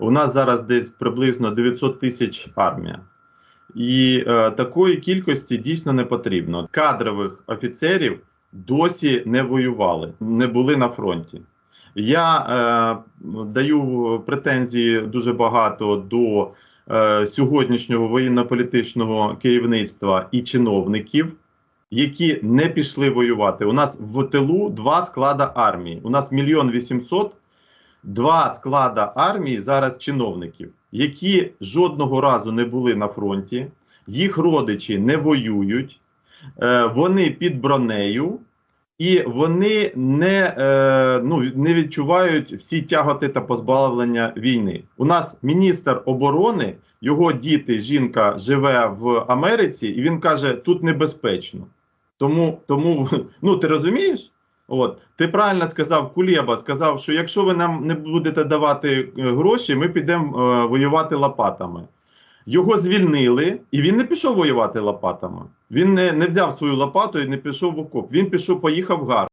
У нас зараз десь приблизно 900 тисяч армія. І е, такої кількості дійсно не потрібно. Кадрових офіцерів досі не воювали, не були на фронті. Я е, даю претензії дуже багато до е, сьогоднішнього воєнно-політичного керівництва і чиновників, які не пішли воювати. У нас в тилу два склада армії. У нас мільйон вісімсот, два склада армії зараз чиновників, які жодного разу не були на фронті, їх родичі не воюють, е, вони під бронею. І вони не, е, ну, не відчувають всі тяготи та позбавлення війни. У нас міністр оборони, його діти, жінка живе в Америці, і він каже: тут небезпечно. Тому, тому ну ти розумієш? От ти правильно сказав, Кулєба сказав, що якщо ви нам не будете давати е, гроші, ми підемо е, воювати лопатами. Його звільнили, і він не пішов воювати лопатами. Він не, не взяв свою лопату і не пішов в окоп. Він пішов, поїхав в Гар.